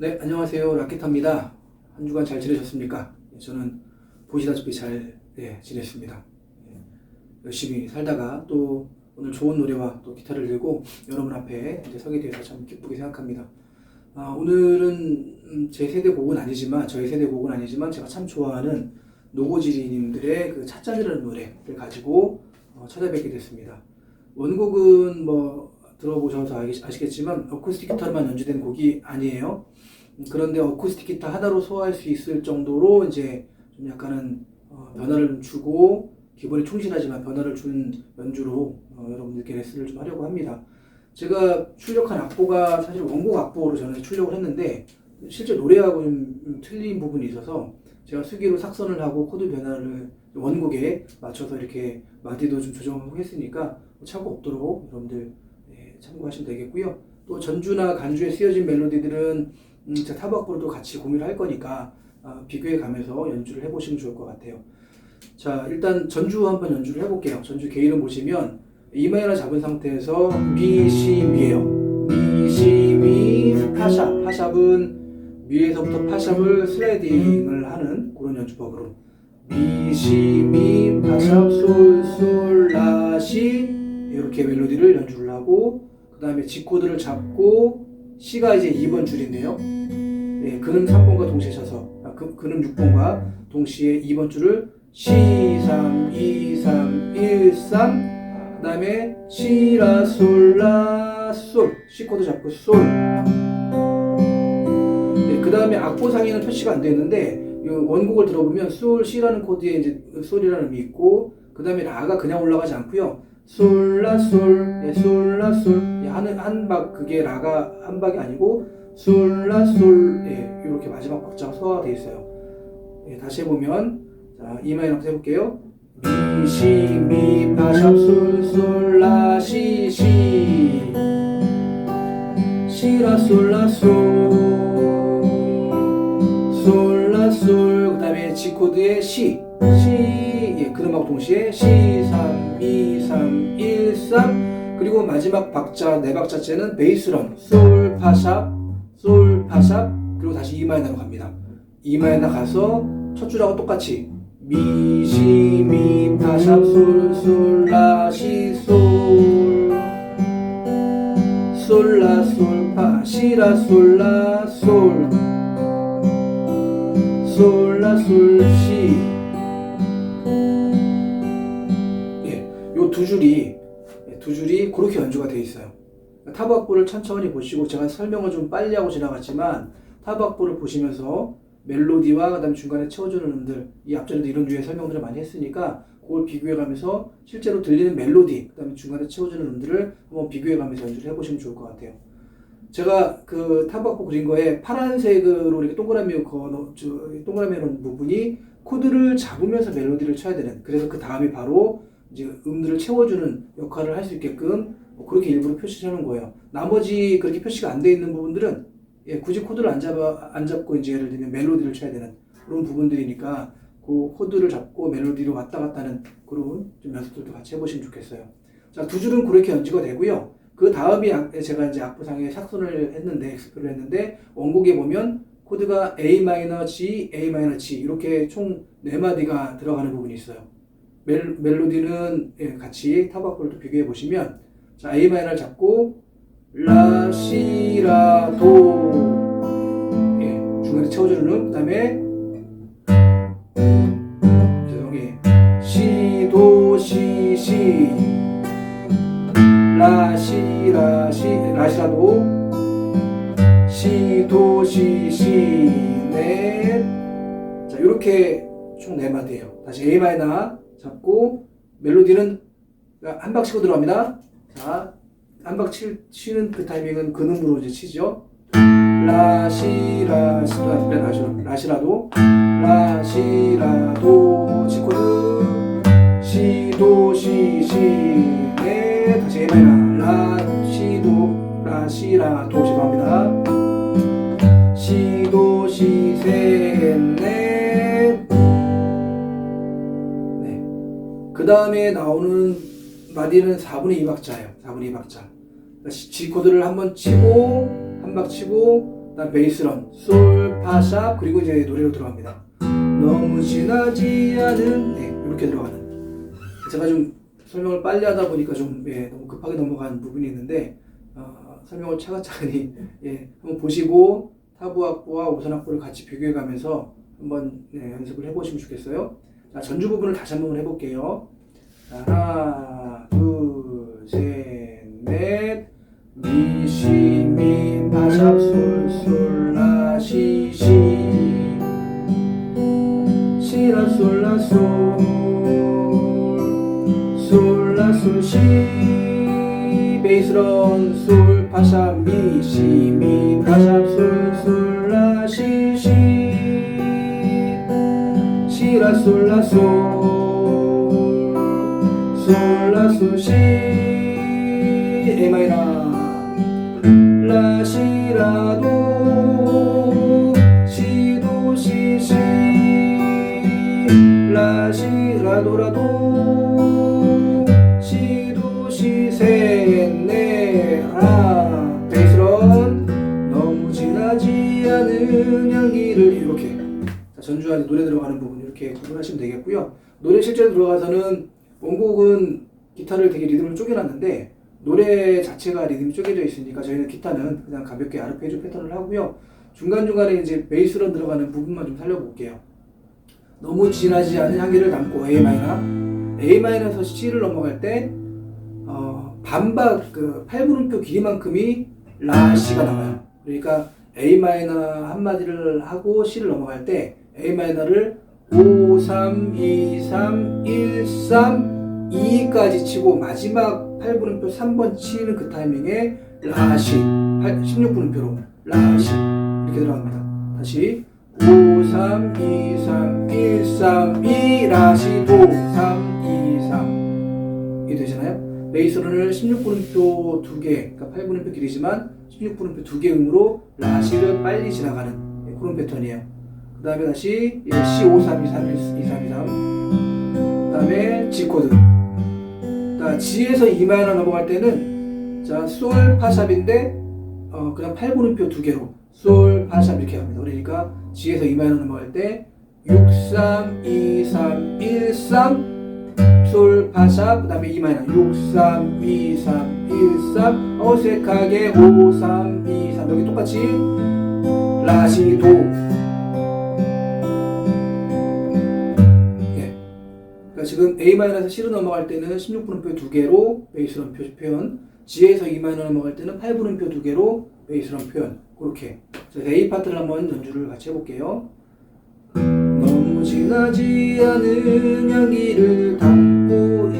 네, 안녕하세요. 라켓타입니다. 한 주간 잘 지내셨습니까? 예, 저는 보시다시피 잘 예, 지냈습니다. 예, 열심히 살다가 또 오늘 좋은 노래와 또 기타를 들고 여러분 앞에 이제 서게 돼서 참 기쁘게 생각합니다. 아, 오늘은 음, 제 세대 곡은 아니지만 저희 세대 곡은 아니지만 제가 참 좋아하는 노고지리님들의 그 찾자들이라는 노래를 가지고 어, 찾아뵙게 됐습니다. 원곡은 뭐 들어보셔서 아시- 아시겠지만 어쿠스틱 기타로만 연주된 곡이 아니에요. 음, 그런데 어쿠스틱 기타 하나로 소화할 수 있을 정도로 이제 좀 약간은 어, 변화를 좀 주고 기본에 충실하지만 변화를 준 연주로 어, 여러분들께 레슨을 좀 하려고 합니다. 제가 출력한 악보가 사실 원곡 악보로 저는 출력을 했는데 실제 노래하고 좀 음, 틀린 부분이 있어서 제가 수기로 삭선을 하고 코드 변화를 원곡에 맞춰서 이렇게 마디도 좀 조정하고 했으니까 참고 없도록 여러분들 예, 참고하시면 되겠고요. 또 전주나 간주에 쓰여진 멜로디들은 음, 제가 타박부로도 같이 공유를 할 거니까 아, 비교해 가면서 연주를 해보시면 좋을 것 같아요. 자, 일단 전주 한번 연주를 해볼게요. 전주 게이름 보시면 E 마이너 잡은 상태에서 미, 시, 미예요. 미, 시, 미, 파샵. 파샵은 위에서부터 파샵을 슬라이딩을 하는 그런 연주법으로 미, 시, 미, 파샵, 솔, 솔, 라, 시 이렇게 멜로디를 연주를 하고 그 다음에 G 코드를 잡고 C가 이제 2번 줄인데요. 예, 그는 3번과 동시에 쳐서 아, 그, 그는 6번과 동시에 2번 줄을 C, 3, 2, 3, 1, 3 그 다음에 시라 솔라 솔 C 코드 잡고 솔. 네, 그 다음에 악보상에는 표시가 안이 원곡을 들어보면 솔 C라는 코드에 이제 솔이라는 의미 있고 그 다음에 라가 그냥 올라가지 않고요. 솔라 솔, 네, 솔라 솔, 예, 하는 한박 그게 라가 한 박이 아니고 솔라 솔, 예, 이렇게 마지막 박자가 소화되어 있어요. 예, 다시 해보면 자, 이 마이너 한번 해볼게요. 미, 시, 미, 파, 샵, 솔, 솔, 라, 시, 시. 시라, 솔, 라, 솔. 솔, 라, 솔, 그 다음에 G 코드의 시, 시, 예, 그음하고 동시에 시, 3, 2, 3, 1, 3 그리고 마지막 박자, 네 박자째는 베이스럼, 솔, 파샵, 솔, 파샵 그리고 다시 E 마이너로 갑니다. 마이너 가서 첫 줄하고 똑같이 미, 시, 미, 파샵, 솔, 솔, 라, 시, 솔. 솔 라, 솔, 파, 시 라, 솔 라, 솔. 솔 라, 솔, 시 예, 요두 줄이 예, 두 줄이 그렇게 연주가 돼 있어요. 타박부를 천천히 보시고 제가 설명을 좀 빨리 하고 지나갔지만 타박부를 보시면서 멜로디와 그다음 중간에 채워주는 음들 이 앞전에도 이런 류의 설명들을 많이 했으니까 그걸 비교해가면서 실제로 들리는 멜로디 그다음에 중간에 채워주는 음들을 한번 비교해가면서 연주를 해보시면 좋을 것 같아요. 제가 그 타박부 그린 거에 파란색으로 이렇게 동그라미 거 저, 동그라미 놓은 부분이 코드를 잡으면서 멜로디를 쳐야 되는 그래서 그 다음이 바로 이제 음들을 채워주는 역할을 할 수 있게끔 뭐 그렇게 일부러 표시를 하는 거예요. 나머지 그렇게 표시가 안 돼 있는 부분들은 예, 굳이 코드를 안 잡아 안 잡고 이제 예를 들면 멜로디를 쳐야 되는 그런 부분들이니까 그 코드를 잡고 멜로디로 왔다 갔다 하는 그런 좀 연습들도 같이 해보시면 좋겠어요. 자, 두 줄은 그렇게 연주가 되고요. 그 다음이 악- 제가 이제 악보상에 삭선을 했는데 엑스플을 했는데 원곡에 보면 코드가 A 마이너 G, A 마이너 G 이렇게 총 네 마디가 들어가는 부분이 있어요. 멜, 멜로디는 예, 같이 타박볼도 비교해 보시면 자 A 마이너를 잡고 라, 시, 라, 도 예, 중간에 채워주는 음 그다음에 이렇게 총네 마디예요. 다시 A 마이너 잡고 멜로디는 한 박 치고 들어갑니다. 자, 한 박 치는 그 타이밍은 근음으로 이제 치죠. 라시라 시라 라시라 라시라도 라시라도 치코드 시도 시시네 다시 A 마이너 라시도 라시라도 죄송합니다. 다음에 나오는 마디는 4분의 2박자예요. 4분의 2박자. G 코드를 한 번 치고 한 박 치고 그다음 베이스런, 솔, 파 샵 그리고 이제 노래로 들어갑니다. 너무 지나지 않은 네, 이렇게 들어가는. 제가 좀 설명을 빨리 하다 보니까 좀 예, 너무 급하게 넘어간 부분이 있는데 어, 설명을 차근차근히 예, 한번 보시고 타부 악보와 오선 악보를 같이 비교해 가면서 한번 네, 연습을 해보시면 좋겠어요. 자, 전주 부분을 다시 한번 해볼게요. 자, 하나, 둘, 셋, 넷. 미, 시, 미, 파샵, 솔, 솔, 라, 시, 시. 시라, 솔, 라, 솔. 솔, 라, 솔, 시. 베이스런, 솔, 파샵, 미, 시, 미, 파샵, 솔, 솔, 라, 시, 시. 시라, 솔, 라, 솔. 솔라솔시. 에마이라 라시라도 시도시시. 라시라도라도 시도시 셋네. 아 베이스런. 너무 지나지 않은 향기를 이렇게. 자, 전주환이 노래 들어가는 부분 이렇게 구분하시면 되겠고요. 노래 실제로 들어가서는 원곡은 기타를 되게 리듬을 쪼개놨는데 노래 자체가 리듬이 쪼개져 있으니까 저희는 기타는 그냥 가볍게 아르페지오 패턴을 하고요. 중간중간에 이제 베이스로 들어가는 부분만 좀 살려볼게요. 너무 진하지 않은 향기를 담고 A 마이너, A 마이너에서 C를 넘어갈 때 어, 반박 그 8분음표 길이만큼이 라 C가 나와요. 그러니까 A 마이너 한 마디를 하고 C를 넘어갈 때 A 마이너를 5, 3, 2, 3, 1, 3, 2까지 치고 마지막 8분음표 3번 치는 그 타이밍에 라시 16분음표로 라시 이렇게 들어갑니다. 다시 5, 3, 2, 3, 1, 3, 2 라시 도 3, 2, 3 이게 되잖아요. 베이스론을 16분음표 2개, 그러니까 8분음표 길이지만 16분음표 2개 음으로 라시를 빨리 지나가는 네, 그런 패턴이에요. 그 다음에 다시 C 5 3 2 3 1 2 3 2 3. 그 다음에 G 코드. 자 G에서 E 마이너 넘어갈 때는 자 솔 파샵인데 어 그냥 8분음표 두 개로 솔 파샵 이렇게 합니다. 그러니까 G에서 E 마이너 넘어갈 때 6 3 2 3 1 3 솔 파샵 그 다음에 E 마이너 6 3 2 3 1 3 어색하게 5 3 2 3 여기 똑같이 라시 도 그러니까 지금 A 마이너에서 C로 넘어갈 때는 16분음표 두 개로 베이스런 표- 표현, G에서 E 마이너 넘어갈 때는 8분음표 두 개로 베이스런 표현. 그렇게. 그래서 A 파트를 한번 연주를 같이 해볼게요. 너무 진하지 않은 향기를 담고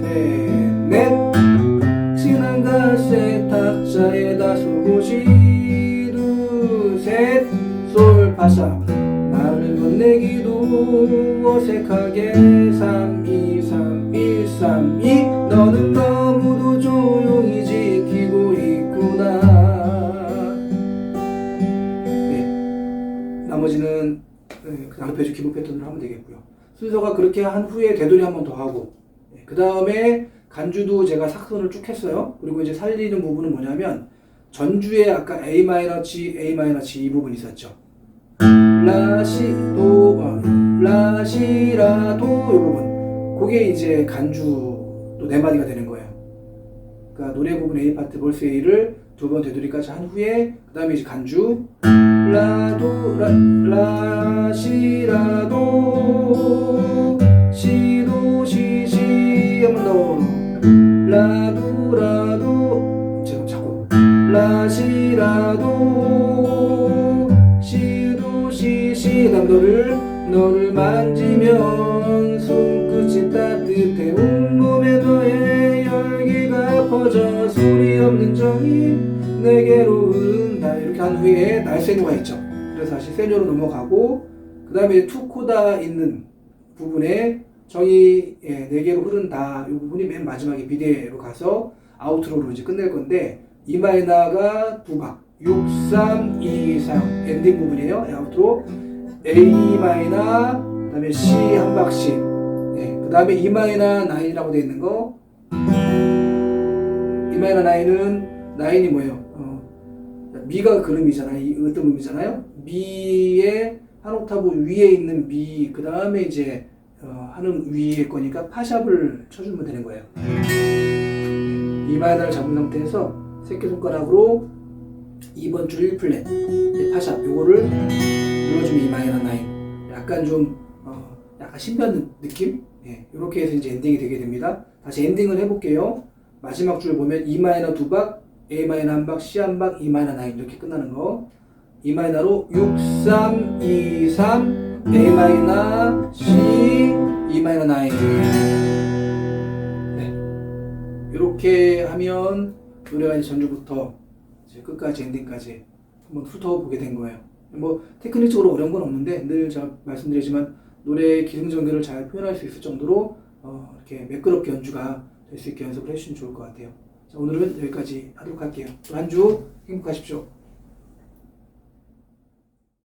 셋넷 진한 갈색 탁자에다 수고시 두셋 솔 파샵 나를 건네기도 어색하게 3, 2, 3, 1, 3, 2 너는 너무도 조용히 지키고 있구나. 네. 나머지는 네, 그 기본 패턴으로 하면 되겠고요. 순서가 그렇게 한 후에 되돌이 한 번 더 하고 그 다음에 간주도 제가 사선을 쭉 했어요. 그리고 이제 살리는 부분은 뭐냐면 전주에 아까 A 마이너 G, A 마이너 G 이 부분 있었죠 라시도 어, 라시라도 이 부분 그게 이제 간주 또네 마디가 되는 거예요. 그러니까 노래 부분 A 파트 볼스 A를 두 번 되돌이까지 한 후에 그 다음에 이제 간주 라도 라, 라시라도 시도 시시 한번 더 라도 라도 지금 자꾸 라시라도 남 너를 너를 만지면 손끝이 따뜻해 온몸에 너의 열기가 퍼져 소리 없는 정이 내게로 흐른다. 이렇게 한 후에 날세뇨가 있죠. 그래서 다시 세뇨로 넘어가고 그 다음에 투코다 있는 부분에 정이 예, 네개로 흐른다. 이 부분이 맨 마지막에 비대로 가서 아우트로로 이제 끝낼 건데 이 마이너가 두 박, 6, 3, 2, 3 엔딩 부분이에요. 예, 아우트로 A 마이너, 그다음에 C 한 박씩, 네, 그다음에 E 마이너 9이라고 되어 있는 거. E 마이너 9은 9이 뭐예요? 어, 미가 그음이잖아요. 이 으뜸 음이잖아요. 미의 한 옥타브 위에 있는 미, 그 다음에 이제 어, 하는 위에 거니까 파샵을 쳐주면 되는 거예요. 이 마이너를 잡은 상태에서 새끼손가락으로 2번 줄 1플랫 네, 파샵 요거를 눌러주면 이 마이너 9 약간 좀 어, 약간 신비한 느낌? 예, 이렇게 해서 이제 엔딩이 되게 됩니다. 다시 엔딩을 해볼게요. 마지막 줄 보면 E 마이너 두 박, A 마이너 한 박, C 한 박, E 마이너 9 이렇게 끝나는 거. E 마이너로 6, 3, 2, 3, A 마이너, C, E 마이너 9. 네. 이렇게 하면 노래가 이제 전주부터 이제 끝까지 엔딩까지 한번 훑어보게 된 거예요. 뭐 테크닉적으로 어려운 건 없는데 늘 제가 말씀드리지만 노래의 기승전결을 잘 표현할 수 있을 정도로 어, 이렇게 매끄럽게 연주가 될 수 있게 연습을 해주시면 좋을 것 같아요. 자, 오늘은 여기까지 하도록 할게요. 또 한 주 행복하십시오.